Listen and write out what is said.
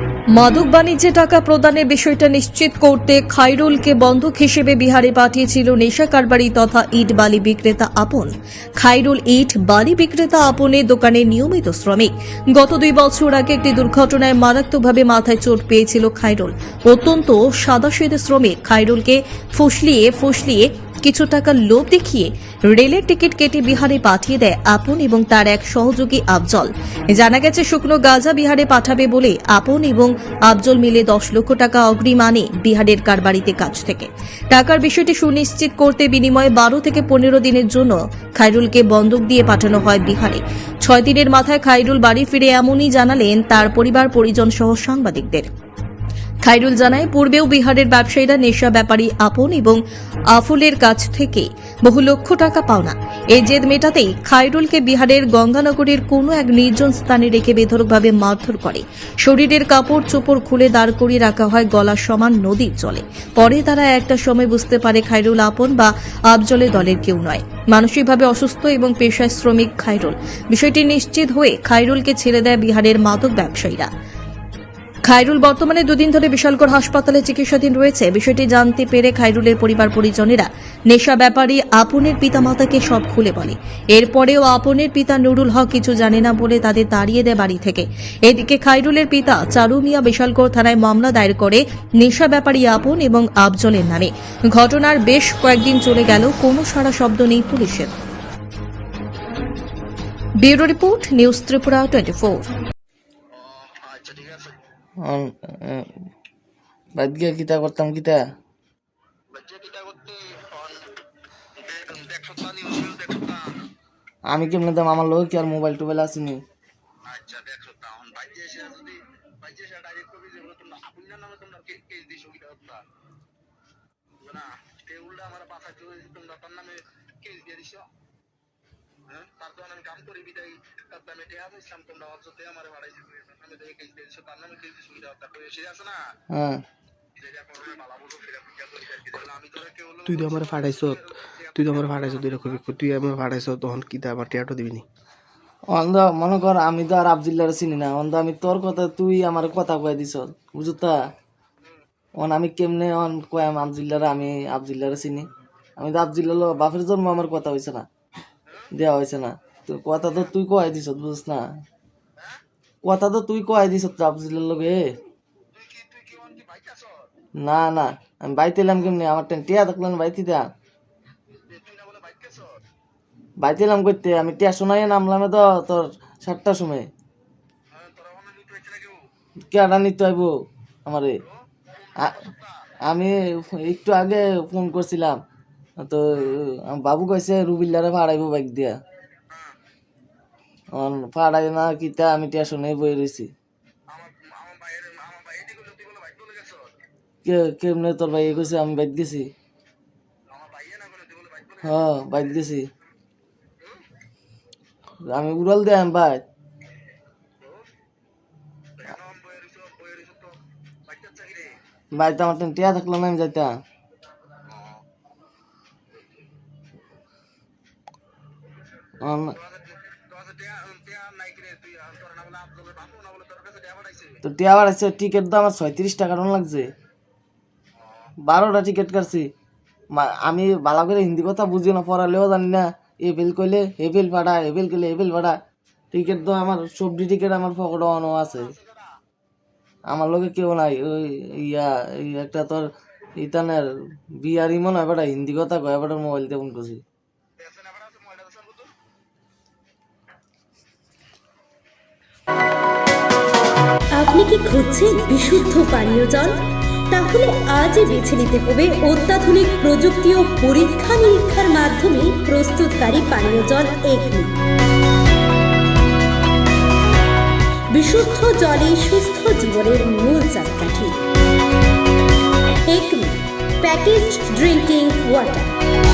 Thank you. মাদক বাণিজ্যে টাকা প্রদানের বিষয়টা নিশ্চিত করতে খাইরুলকে বন্ধক হিসেবে বিহারে পাঠিয়েছিল নেশা কারবারি তথা ইট বালি বিক্রেতা আপন। খাইরুল ইট বালি বিক্রেতা আপনের দোকানের নিয়মিত শ্রমিক। গত দুই বছর আগে একটি দুর্ঘটনায় মারাত্মকভাবে মাথায় চোট পেয়েছিল খাইরুল। অত্যন্ত সাদাসিধে শ্রমিক। খাইরুলকে ফুসলিয়ে ফুসলিয়ে কিছু টাকার লোভ দেখিয়ে রেলের টিকিট কেটে বিহারে পাঠিয়ে দেয় আপন এবং তার এক সহযোগী আফজল। জানা গেছে, শুকনো গাজা বিহারে পাঠাবে বলে আপন এবং আফজল মিলে দশ লক্ষ টাকা অগ্রিম আনে বিহারের কারবারিতে কাছ থেকে। টাকার বিষয়টি সুনিশ্চিত করতে বিনিময়ে বারো থেকে পনেরো দিনের জন্য খাইরুলকে বন্ধক দিয়ে পাঠানো হয় বিহারে। ছয় দিনের মাথায় খাইরুল বাড়ি ফিরে এমনই জানালেন তার পরিবার পরিজন সহ সাংবাদিকদের। খাইরুল জানায়, পূর্বেও বিহারের ব্যবসায়ীরা নেশা ব্যাপারী আপন এবং আফুলের কাছ থেকে বহু লক্ষ টাকা পাওনা। এই জেদ মেটাতেই খাইরুলকে বিহারের গঙ্গানগরের কোনো এক নির্জন স্থানে রেখে বেধরকভাবে মারধর করে। শরীরের কাপড় চোপড় খুলে দাঁড় করিয়ে রাখা হয় গলার সমান নদীর জলে। পরে তারা একটা সময় বুঝতে পারে খাইরুল আপন বা আবজলে দলের কেউ নয়। মানসিকভাবে অসুস্থ এবং পেশায় শ্রমিক খাইরুল বিষয়টি নিশ্চিত হয়ে খাইরুলকে ছেড়ে দেয় বিহারের মাদক ব্যবসায়ীরা। খাইরুল বর্তমানে দুদিন ধরে বিশালগড় হাসপাতালে চিকিৎসাধীন রয়েছে। বিষয়টি জানতে পেরে খাইরুলের পরিবার পরিজনেরা নেশা ব্যাপারী আপনের পিতামাতাকে সব খুলে বলে। এরপরেও আপনের পিতা নুরুল হক কিছু জানে না বলে তাদের তাড়িয়ে দেয় বাড়ি থেকে। এদিকে খাইরুলের পিতা চারু মিয়া বিশালগড় থানায় মামলা দায়ের করে নেশা ব্যাপারী আপন এবং আফজলের নামে। ঘটনার বেশ কয়েকদিন চলে গেল, কোনো সারা শব্দ নেই পুলিশের। Bureau report, news Tripura twenty বাদ গিয়া কিতা করতাম কিতা? আমি কেমনে দাম আমার লোক কি আর মোবাইল টোবাইল আসেনি? তার আমি কাম করি বিদায় তোমরা আমার দেখে কেস তার নামে কেস আছে না? হ্যাঁ। তুই তো আমার ফাটাইছ তুই তো আমার ফাটাইছ তুই এরকম তুই আমার ফাটাইছ তখন কি আমার টিয়াটো দিবি নি? অন্ধ মনে কর আমি তো আর আবদুল্লাহ চিনি না। অন্ধ আমি তোর কথা তুই আমার কথা কয়ে দিছ বুঝতা অন আমি কেমনে অন কয়াম আবদুল্লাহ আমি আবদুল্লাহ চিনি? আমি তো আবদুল্লাহ বাপের জন্ম আমার কথা হয়েছে না। দেওয়া হয়েছে না। তোর কথা তো তুই কয়ে দিছ বুঝছ না? কথা তো তুই কয়ে দিছ আবদুল্লাহ লগে। না না, আমি বাইতে এলাম কেমনি? আমার টেন টিয়া থাকলাম বাইতে দেয়া। বাইতে এলাম করতে আমি টিয়া শোনাই নামলামে তো তোর সাতটার সময়। কেডা নিতে আইব আমারে? আমি একটু আগে ফোন করছিলাম। তো বাবু কইছে রুবিল্লারে ভাড়াইবো বাইক দিয়া। ভাড়াই না কিতা, আমি টিয়া শোনাই বই রয়েছি কেমনে তোর ভাই কইছে, আমি বাইক গেছি হ্যাঁ বাইক গেছি আমি উড়াল দিয়ে আমি বাইক বাড়িতে আমার টিয়া থাকল না, আমি যাইতাম। তো টিয়া বাড়াইছে টিকিট তো আমার ছয়ত্রিশ টাকা লাগছে। বারোটা টিকিট কাটছি। আমি ভালো করে হিন্দি কথা বুঝি না পড়ালেও জানি না। এপিল কইলে এপিল ভাড়া এপিল কইলে এপিল ভাড়া টিকিট তো আমার সবজি টিকিট আমার পকেটে অনও আছে। আমার লোকে কেউ নাই ওই ইয়া একটা তোর ইতানের বিয়ারি মনে হয় বেটা হিন্দি কথা কয় বেটার মোবাইল দিয়ে ফোন করছি। আপনি কি খুঁজছেন বিশুদ্ধ পানীয় জল? তাহলে আজই বেছে নিতে হবে অত্যাধুনিক প্রযুক্তি ও পরীক্ষা নিরীক্ষার মাধ্যমে প্রস্তুতকারী পানীয় জল এগনি। বিশুদ্ধ জলে সুস্থ জীবনের মূল চাকাঠি। Package drinking water.